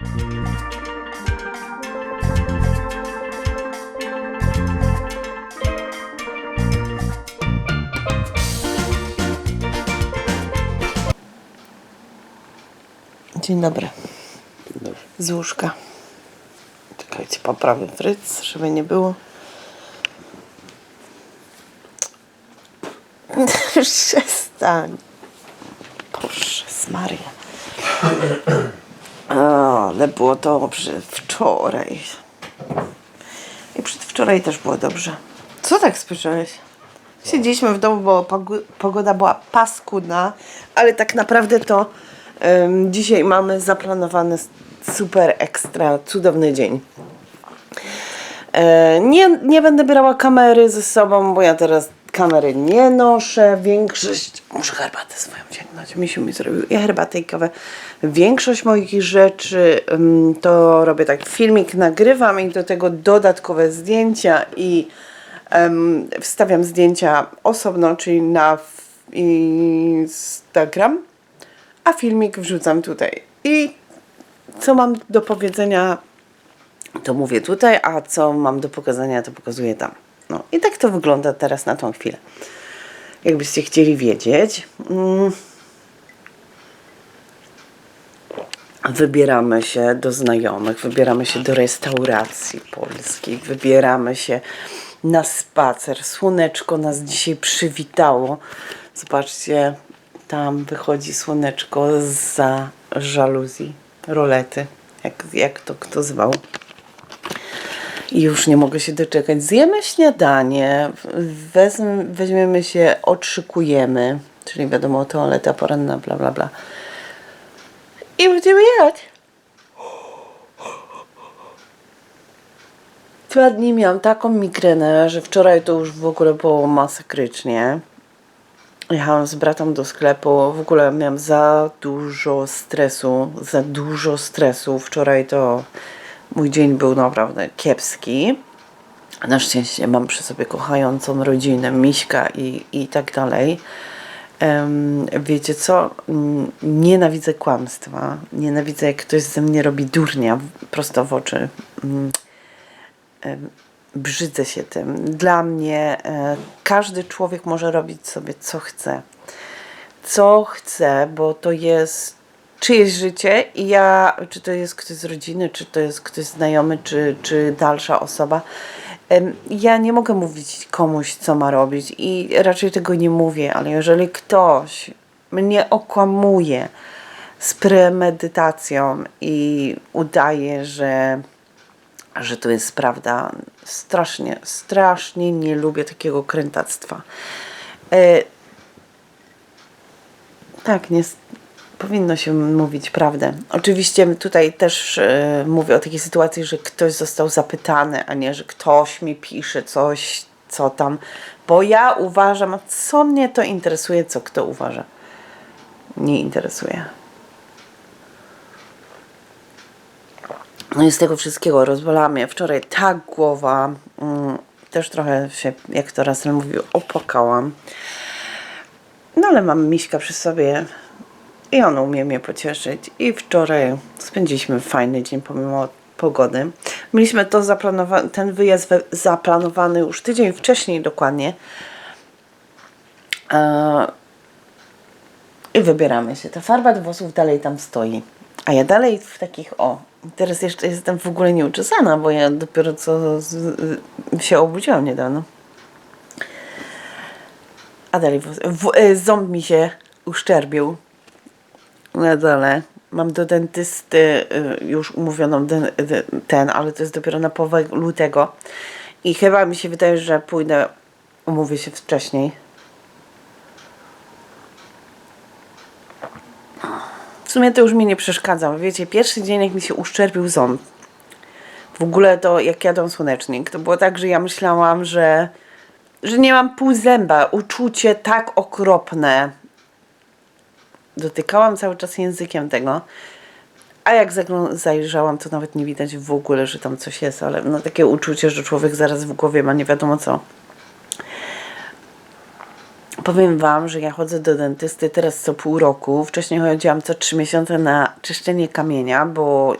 Dzień dobry. Dobrze. Z łóżka. Czekajcie, poprawię fryc, żeby nie było. Przestań. Boże, Maria. Ale było dobrze wczoraj. I przedwczoraj też było dobrze. Co tak spojrzałeś? Siedzieliśmy w domu, bo pogo- pogoda była paskudna, ale tak naprawdę to em, dzisiaj mamy zaplanowany super ekstra cudowny dzień. E, nie, nie będę brała kamery ze sobą, bo ja teraz kamery nie noszę. Większość. Muszę herbatę swoją sięgnąć. Misiu mi zrobił i herbatę i kawę. Większość moich rzeczy to robię tak. Filmik nagrywam i do tego dodatkowe zdjęcia i em, wstawiam zdjęcia osobno, czyli na Instagram, a filmik wrzucam tutaj. I co mam do powiedzenia, to mówię tutaj, a co mam do pokazania, to pokazuję tam. No i tak to wygląda teraz na tą chwilę. Jakbyście chcieli wiedzieć. Mm, Wybieramy się do znajomych, wybieramy się do restauracji polskich, wybieramy się na spacer. Słoneczko nas dzisiaj przywitało. Zobaczcie, tam wychodzi słoneczko za żaluzji, rolety, jak, jak to kto zwał. I już nie mogę się doczekać. Zjemy śniadanie, wezm, weźmiemy się, odszykujemy, czyli wiadomo, toaleta poranna, bla, bla, bla. I będziemy jechać. Dwa dni miałam taką migrenę, że wczoraj to już w ogóle było masakrycznie. Jechałam z bratem do sklepu, w ogóle miałam za dużo stresu, za dużo stresu. Wczoraj to mój dzień był naprawdę kiepski. Na szczęście mam przy sobie kochającą rodzinę, Miśka i, i tak dalej. Wiecie co? Mm, Nienawidzę kłamstwa. Nienawidzę, jak ktoś ze mnie robi durnia prosto w oczy. Mm, Brzydzę się tym. Dla mnie e, każdy człowiek może robić sobie co chce. Co chce, bo to jest czyjeś życie i ja, czy to jest ktoś z rodziny, czy to jest ktoś znajomy, czy, czy dalsza osoba, ja nie mogę mówić komuś, co ma robić i raczej tego nie mówię, ale jeżeli ktoś mnie okłamuje z premedytacją i udaje, że że to jest prawda. Strasznie, strasznie nie lubię takiego krętactwa. E, tak, nie, powinno się mówić prawdę. Oczywiście tutaj też e, mówię o takiej sytuacji, że ktoś został zapytany, a nie, że ktoś mi pisze coś, co tam. Bo ja uważam, co mnie to interesuje, co kto uważa. Nie interesuje. No i z tego wszystkiego rozbolała mnie wczoraj tak głowa. Mm, też trochę się, jak to raz mówił, opłakałam. No ale mam Miśka przy sobie i on umie mnie pocieszyć. I wczoraj spędziliśmy fajny dzień pomimo pogody. Mieliśmy to zaplanowa- ten wyjazd zaplanowany już tydzień wcześniej dokładnie. E, i wybieramy się. Ta farba do włosów dalej tam stoi. A ja dalej w takich, o, teraz jeszcze jestem w ogóle nieuczesana, bo ja dopiero co z, się obudziłam niedawno. A dalej włos, w, y, ząb mi się uszczerbił na dole. Mam do dentysty y, już umówioną de, ten, ale to jest dopiero na połowę lutego. I chyba mi się wydaje, że pójdę, umówię się wcześniej. W sumie to już mi nie przeszkadza. Wiecie, pierwszy dzień jak mi się uszczerbił ząb. W ogóle to jak jadłam słonecznik, to było tak, że ja myślałam, że, że nie mam pół zęba. Uczucie tak okropne. Dotykałam cały czas językiem tego. A jak zajrzałam, to nawet nie widać w ogóle, że tam coś jest, ale no takie uczucie, że człowiek zaraz w głowie ma nie wiadomo co. Powiem Wam, że ja chodzę do dentysty teraz co pół roku. Wcześniej chodziłam co trzy miesiące na czyszczenie kamienia, bo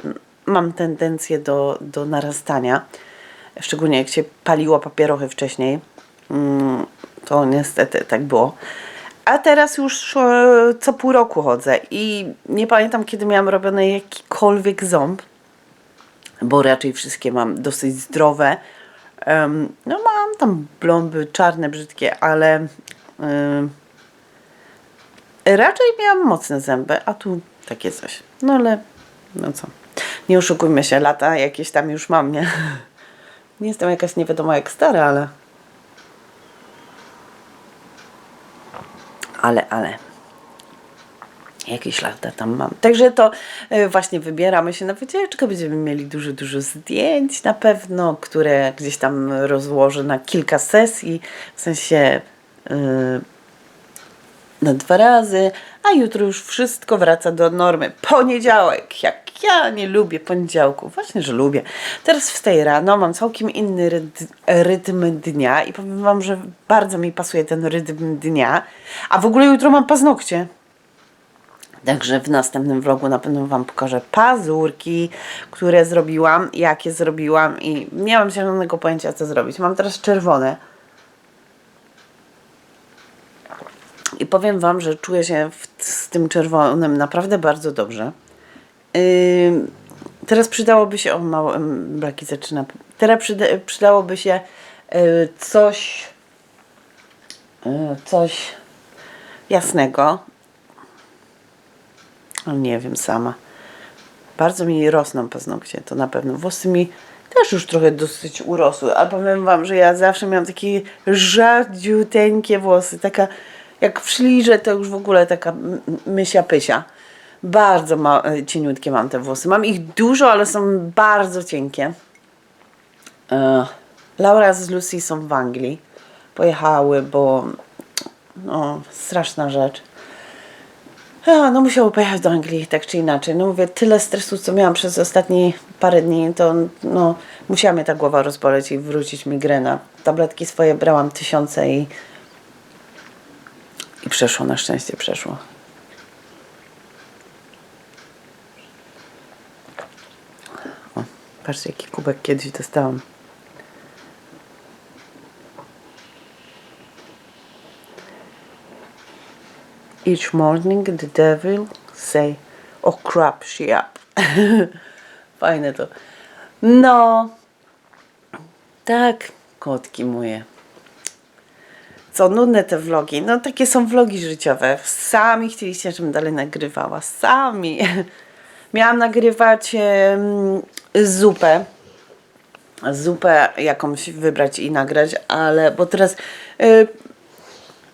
mam tendencję do, do narastania. Szczególnie jak się paliło papierochy wcześniej. Mm, to niestety tak było. A teraz już e, co pół roku chodzę i nie pamiętam kiedy miałam robiony jakikolwiek ząb, bo raczej wszystkie mam dosyć zdrowe. No mam tam blomby czarne, brzydkie, ale em, raczej miałam mocne zęby, a tu takie coś. No ale no co, nie oszukujmy się, lata jakieś tam już mam, nie? Nie jestem jakaś nie wiadomo jak stara, ale ale, ale jakieś lata tam mam. Także to e, właśnie wybieramy się na wycieczkę. Będziemy mieli dużo, dużo zdjęć na pewno, które gdzieś tam rozłożę na kilka sesji, w sensie yy, na dwa razy, a jutro już wszystko wraca do normy. Poniedziałek, jak ja nie lubię poniedziałku. Właśnie, że lubię. Teraz wstaję rano, mam całkiem inny ryt- rytm dnia i powiem Wam, że bardzo mi pasuje ten rytm dnia. A w ogóle jutro mam paznokcie. Także w następnym vlogu na pewno Wam pokażę pazurki, które zrobiłam, jakie zrobiłam i nie mam zielonego pojęcia co zrobić. Mam teraz czerwone. I powiem Wam, że czuję się z tym czerwonym naprawdę bardzo dobrze. Teraz przydałoby się, o mało, Blaki zaczyna, teraz przyda, przydałoby się y, coś, y, coś jasnego, ale nie wiem sama. Bardzo mi rosną paznokcie, to na pewno. Włosy mi też już trochę dosyć urosły, ale powiem Wam, że ja zawsze miałam takie rzadziuteńkie włosy, taka jak w szlirze to już w ogóle taka mysia pysia. Bardzo ma, cieniutkie mam te włosy. Mam ich dużo, ale są bardzo cienkie. E, Laura z Lucy są w Anglii. Pojechały, bo no, straszna rzecz. A, no musiały pojechać do Anglii, tak czy inaczej. No mówię, tyle stresu, co miałam przez ostatnie parę dni, to no, musiała mnie ta głowa rozboleć i wrócić migrena. Tabletki swoje brałam tysiące i, i przeszło, na szczęście przeszło. Patrzcie, jaki kubek kiedyś dostałam. Each morning the devil say, oh crap, she up. Fajne to. No, tak, kotki moje. Co, nudne te vlogi? No takie są vlogi życiowe. Sami chcieliście, żebym dalej nagrywała. Sami. Miałam nagrywać zupę. Zupę jakąś wybrać i nagrać, ale bo teraz y,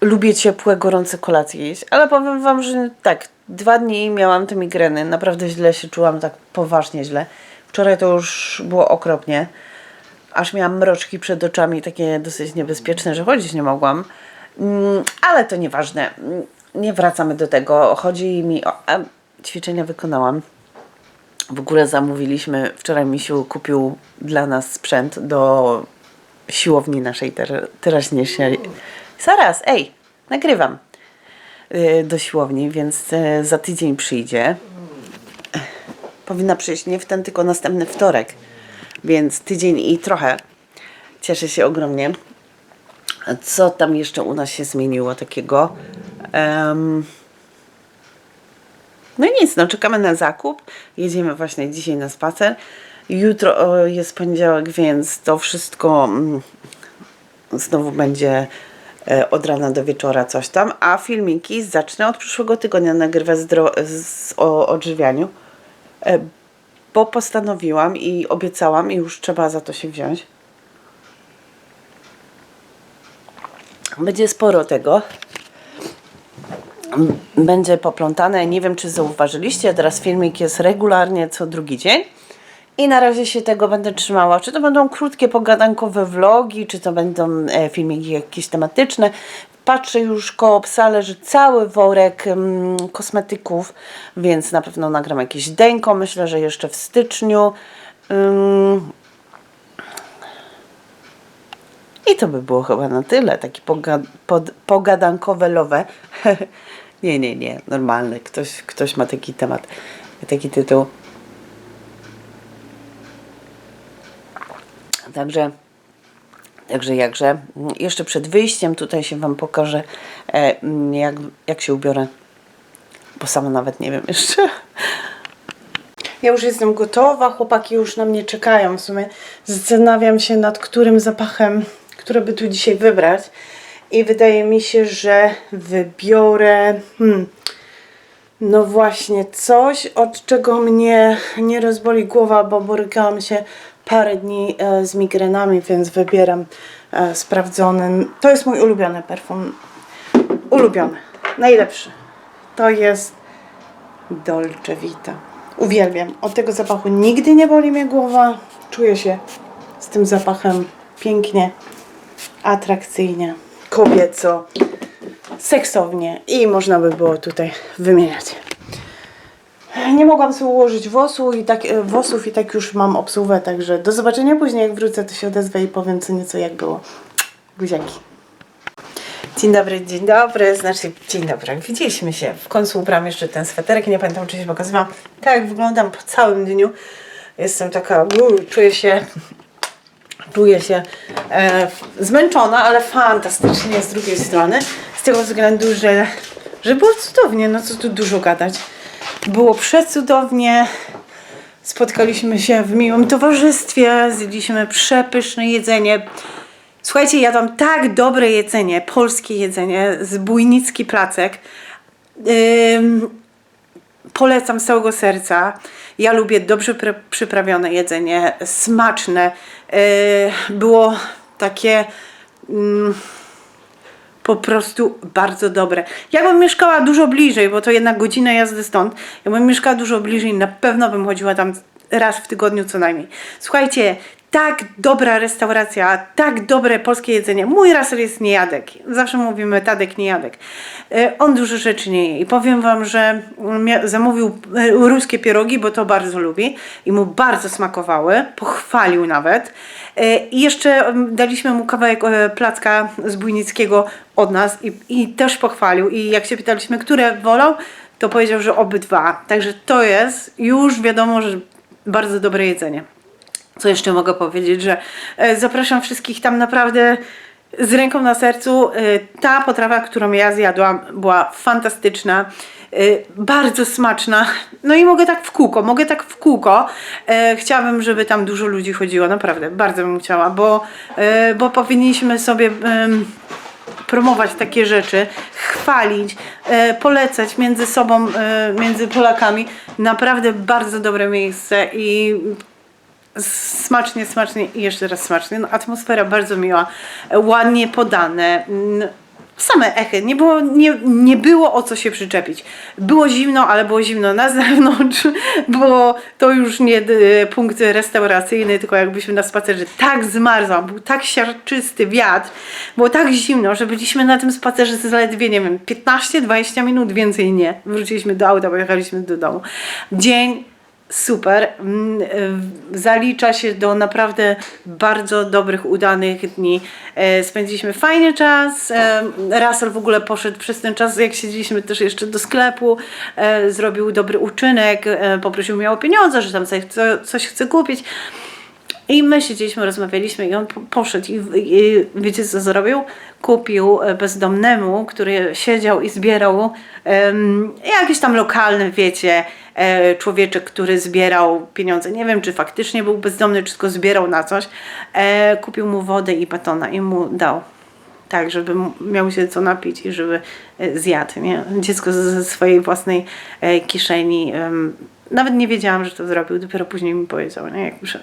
lubię ciepłe, gorące kolacje jeść, ale powiem Wam, że tak, dwa dni miałam te migreny, naprawdę źle się czułam, tak poważnie źle. Wczoraj to już było okropnie, aż miałam mroczki przed oczami, takie dosyć niebezpieczne, że chodzić nie mogłam, Mm, ale to nieważne, Mm, nie wracamy do tego, chodzi mi o... A, ćwiczenia wykonałam. W ogóle zamówiliśmy, wczoraj Misiu kupił dla nas sprzęt do siłowni naszej ter- teraźniejszej. Zaraz, ej, nagrywam y, do siłowni, więc y, za tydzień przyjdzie. Powinna przyjść nie w ten, tylko następny wtorek, więc tydzień i trochę. Cieszę się ogromnie. Co tam jeszcze u nas się zmieniło takiego? Em, no i nic, no czekamy na zakup. Jedziemy właśnie dzisiaj na spacer. Jutro jest poniedziałek, więc to wszystko mm, znowu będzie e, od rana do wieczora coś tam. A filmiki zacznę od przyszłego tygodnia nagrywać z, o odżywianiu. E, bo postanowiłam i obiecałam i już trzeba za to się wziąć. Będzie sporo tego będzie poplątane. Nie wiem, czy zauważyliście, teraz filmik jest regularnie co drugi dzień. I na razie się tego będę trzymała. Czy to będą krótkie, pogadankowe vlogi, czy to będą e, filmiki jakieś tematyczne. Patrzę już koło psa leży cały worek mm, kosmetyków, więc na pewno nagram jakieś denko. Myślę, że jeszcze w styczniu. Ym, i to by było chyba na tyle. Taki poga pod, pogadankowe lowe. nie, nie, nie. Normalny. Ktoś, ktoś ma taki temat, taki tytuł. Także, także jakże. Jeszcze przed wyjściem tutaj się Wam pokażę, e, jak, jak się ubiorę. Bo sama nawet nie wiem jeszcze. Ja już jestem gotowa, chłopaki już na mnie czekają. W sumie zastanawiam się nad którym zapachem, który by tu dzisiaj wybrać. I wydaje mi się, że wybiorę. Hmm, no właśnie, coś, od czego mnie nie rozboli głowa, bo borykałam się parę dni e, z migrenami, więc wybieram e, sprawdzony. To jest mój ulubiony perfum. Ulubiony, najlepszy. To jest Dolce Vita. Uwielbiam. Od tego zapachu nigdy nie boli mnie głowa. Czuję się z tym zapachem pięknie, atrakcyjnie, kobieco, seksownie i można by było tutaj wymieniać. Nie mogłam sobie ułożyć włosu i tak, e, włosów i tak już mam obsługę, także do zobaczenia później jak wrócę to się odezwę i powiem co nieco jak było. Buziaki. Dzień dobry, dzień dobry, znaczy dzień dobry, widzieliśmy się, w końcu ubrałam jeszcze ten sweterek, nie pamiętam czy się pokazywałam, tak wyglądam po całym dniu, jestem taka, uu, czuję się, czuję się e, zmęczona, ale fantastycznie z drugiej strony, z tego względu, że, że było cudownie, no co tu dużo gadać, było przecudownie, spotkaliśmy się w miłym towarzystwie, zjedliśmy przepyszne jedzenie, Słuchajcie, jadłam tak dobre jedzenie, polskie jedzenie z Bujnicki Placek. Ym, polecam z całego serca. Ja lubię dobrze pr- przyprawione jedzenie, smaczne. Yy, było takie mm, po prostu bardzo dobre. Jakbym mieszkała dużo bliżej, bo to jednak godzina jazdy stąd, jakbym mieszkała dużo bliżej, na pewno bym chodziła tam raz w tygodniu co najmniej. Słuchajcie, tak dobra restauracja, tak dobre polskie jedzenie. Mój raser jest niejadek. Zawsze mówimy Tadek niejadek. E, On dużo rzeczy nie je. I powiem Wam, że zamówił e, ruskie pierogi, bo to bardzo lubi i mu bardzo smakowały. Pochwalił nawet. E, I jeszcze em, daliśmy mu kawałek placka z Bujnickiego od nas i, i też pochwalił. I jak się pytaliśmy, które wolał, to powiedział, że obydwa. Także to jest już wiadomo, że bardzo dobre jedzenie. Co jeszcze mogę powiedzieć, że e, zapraszam wszystkich tam naprawdę z ręką na sercu. E, ta potrawa, którą ja zjadłam, była fantastyczna. e, Bardzo smaczna. No i mogę tak w kółko, mogę tak w kółko. Chciałabym, żeby tam dużo ludzi chodziło, naprawdę, bardzo bym chciała, bo, bo powinniśmy sobie promować takie rzeczy, chwalić, polecać między sobą, między Polakami. Naprawdę bardzo dobre miejsce i smacznie, smacznie i jeszcze raz smacznie. No, atmosfera bardzo miła, ładnie podane. Same echy, nie było, nie, nie było o co się przyczepić. Było zimno, ale było zimno na zewnątrz, bo to już nie e, punkt restauracyjny, tylko jakbyśmy na spacerze tak zmarzał, był tak siarczysty wiatr, było tak zimno, że byliśmy na tym spacerze zaledwie, nie wiem, 15-20 minut, więcej nie. Wróciliśmy do auta, pojechaliśmy do domu. Dzień super. Mm, Zalicza się do naprawdę bardzo dobrych, udanych dni. E, Spędziliśmy fajny czas. E, Russell w ogóle poszedł przez ten czas, jak siedzieliśmy też jeszcze do sklepu, e, zrobił dobry uczynek, poprosił mnie o pieniądze, że tam coś chce kupić. I my siedzieliśmy, rozmawialiśmy i on po- poszedł i, i wiecie co zrobił? Kupił e, bezdomnemu, który siedział i zbierał em, jakiś tam lokalny, wiecie, e, człowieczek, który zbierał pieniądze. Nie wiem, czy faktycznie był bezdomny, czy tylko zbierał na coś. E, kupił mu wodę i batona i mu dał. Tak, żeby miał się co napić i żeby e, zjadł. Nie? Dziecko ze swojej własnej e, kieszeni. nawet nie wiedziałam, że to zrobił, dopiero później mi powiedział. Nie? Jak już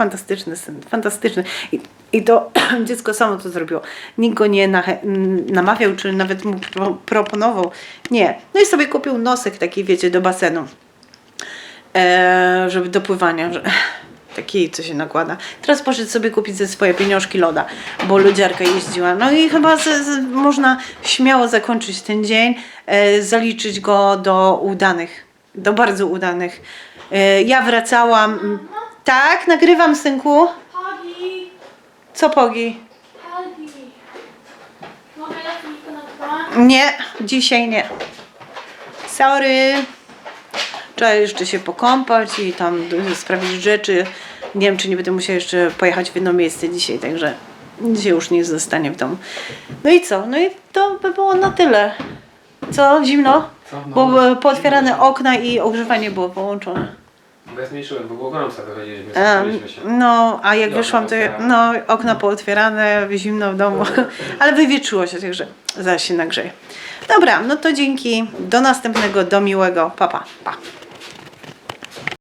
fantastyczny syn, fantastyczny. I, i to dziecko samo to zrobiło. Nikt go nie nache- m, namawiał, czy nawet mu pro, proponował. Nie. No i sobie kupił nosek taki, wiecie, do basenu. E, żeby do pływania, że taki, co się nakłada. Teraz poszedł sobie kupić ze swoje pieniążki loda, bo lodziarka jeździła. No i chyba z, z, można śmiało zakończyć ten dzień, e, zaliczyć go do udanych, do bardzo udanych. E, ja wracałam. Tak, nagrywam, synku. Pogi, Co pogi? Pogi. Mogę ja tylko na dwa? Nie, dzisiaj nie. Sorry. Trzeba jeszcze się pokąpać i tam sprawić rzeczy Nie wiem, czy nie będę musiała jeszcze pojechać w jedno miejsce dzisiaj, także dzisiaj już nie zostanie w domu. No i co? No i to by było na tyle. Co? Zimno? Co? No, Bo e, pootwierane okna i ogrzewanie było połączone. Bo ja zmniejszyłem, bo było gorąco, wychodziliśmy, E, skupiliśmy się. no, a jak I wyszłam, to no, okna pootwierane, zimno w domu, ale wywietrzyło się, także zaraz się nagrzeje. Dobra, no to dzięki. Do następnego, do miłego. Pa, pa. pa.